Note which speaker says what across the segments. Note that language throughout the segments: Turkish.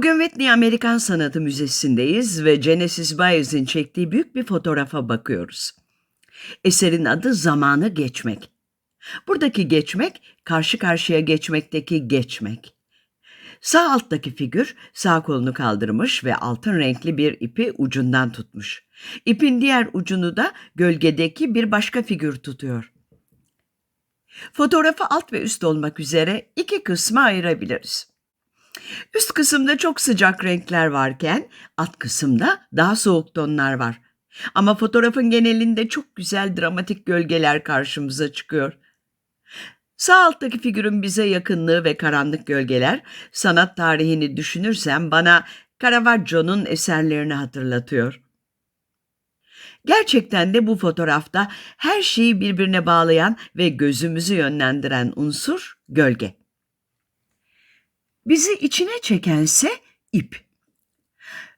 Speaker 1: Bugün Whitney Amerikan Sanatı Müzesi'ndeyiz ve Genesis Byes'in çektiği büyük bir fotoğrafa bakıyoruz. Eserin adı Zamanı Geçmek. Buradaki geçmek, karşı karşıya geçmekteki geçmek. Sağ alttaki figür sağ kolunu kaldırmış ve altın renkli bir ipi ucundan tutmuş. İpin diğer ucunu da gölgedeki bir başka figür tutuyor. Fotoğrafı alt ve üst olmak üzere iki kısma ayırabiliriz. Üst kısımda çok sıcak renkler varken alt kısımda daha soğuk tonlar var. Ama fotoğrafın genelinde çok güzel dramatik gölgeler karşımıza çıkıyor. Sağ alttaki figürün bize yakınlığı ve karanlık gölgeler sanat tarihini düşünürsem bana Caravaggio'nun eserlerini hatırlatıyor. Gerçekten de bu fotoğrafta her şeyi birbirine bağlayan ve gözümüzü yönlendiren unsur gölge. Bizi içine çekense ip.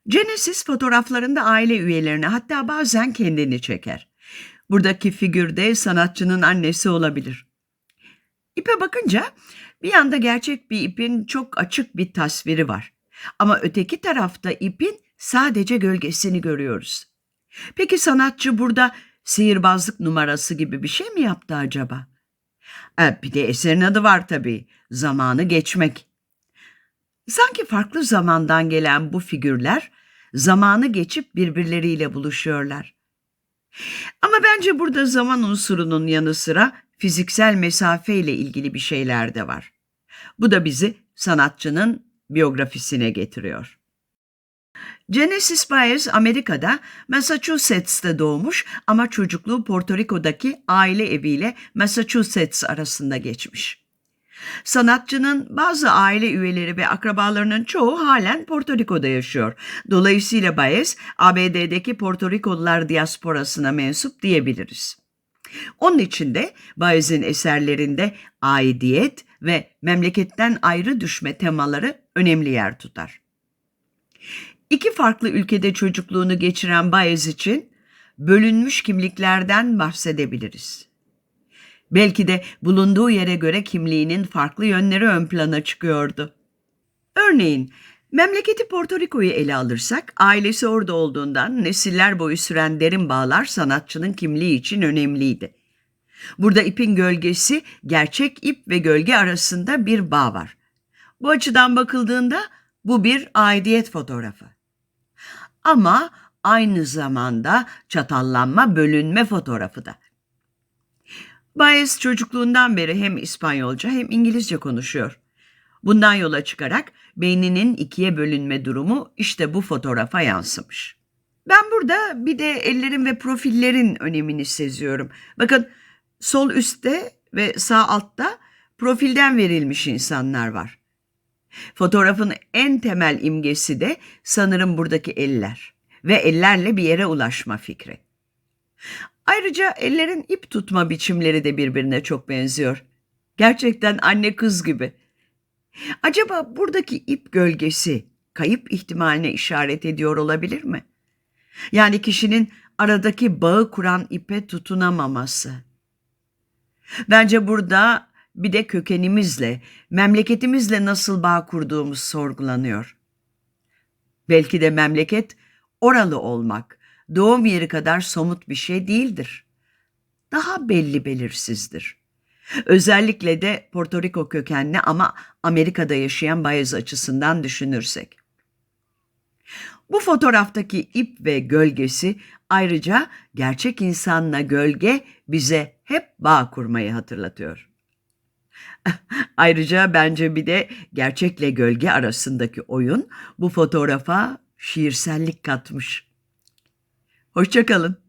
Speaker 1: Genesis fotoğraflarında aile üyelerini hatta bazen kendini çeker. Buradaki figürde sanatçının annesi olabilir. İpe bakınca bir yanda gerçek bir ipin çok açık bir tasviri var. Ama öteki tarafta ipin sadece gölgesini görüyoruz. Peki sanatçı burada sihirbazlık numarası gibi bir şey mi yaptı acaba? E, bir de eserin adı var tabii. Zamanı geçmek. Sanki farklı zamandan gelen bu figürler zamanı geçip birbirleriyle buluşuyorlar. Ama bence burada zaman unsurunun yanı sıra fiziksel mesafe ile ilgili bir şeyler de var. Bu da bizi sanatçının biyografisine getiriyor. Genesis Byers Amerika'da Massachusetts'te doğmuş ama çocukluğu Porto Rico'daki aile eviyle Massachusetts arasında geçmiş. Sanatçının bazı aile üyeleri ve akrabalarının çoğu halen Porto Rico'da yaşıyor. Dolayısıyla Baez, ABD'deki Porto Rikolular diasporasına mensup diyebiliriz. Onun için de Baez'in eserlerinde aidiyet ve memleketten ayrı düşme temaları önemli yer tutar. İki farklı ülkede çocukluğunu geçiren Baez için bölünmüş kimliklerden bahsedebiliriz. Belki de bulunduğu yere göre kimliğinin farklı yönleri ön plana çıkıyordu. Örneğin memleketi Porto Rico'yu ele alırsak ailesi orada olduğundan nesiller boyu süren derin bağlar sanatçının kimliği için önemliydi. Burada ipin gölgesi gerçek ip ve gölge arasında bir bağ var. Bu açıdan bakıldığında bu bir aidiyet fotoğrafı. Ama aynı zamanda çatallanma, bölünme fotoğrafı da. Baez çocukluğundan beri hem İspanyolca hem İngilizce konuşuyor. Bundan yola çıkarak beyninin ikiye bölünme durumu işte bu fotoğrafa yansımış. Ben burada bir de ellerin ve profillerin önemini seziyorum. Bakın sol üstte ve sağ altta profilden verilmiş insanlar var. Fotoğrafın en temel imgesi de sanırım buradaki eller ve ellerle bir yere ulaşma fikri. Ayrıca ellerin ip tutma biçimleri de birbirine çok benziyor. Gerçekten anne kız gibi. Acaba buradaki ip gölgesi kayıp ihtimaline işaret ediyor olabilir mi? Yani kişinin aradaki bağı kuran ipe tutunamaması. Bence burada bir de kökenimizle, memleketimizle nasıl bağ kurduğumuz sorgulanıyor. Belki de memleket oralı olmak, doğum yeri kadar somut bir şey değildir. Daha belli belirsizdir. Özellikle de Porto Rico kökenli ama Amerika'da yaşayan Bayez açısından düşünürsek. Bu fotoğraftaki ip ve gölgesi ayrıca gerçek insanla gölge bize hep bağ kurmayı hatırlatıyor. ayrıca bence bir de gerçekle gölge arasındaki oyun bu fotoğrafa şiirsellik katmış. Hoşçakalın.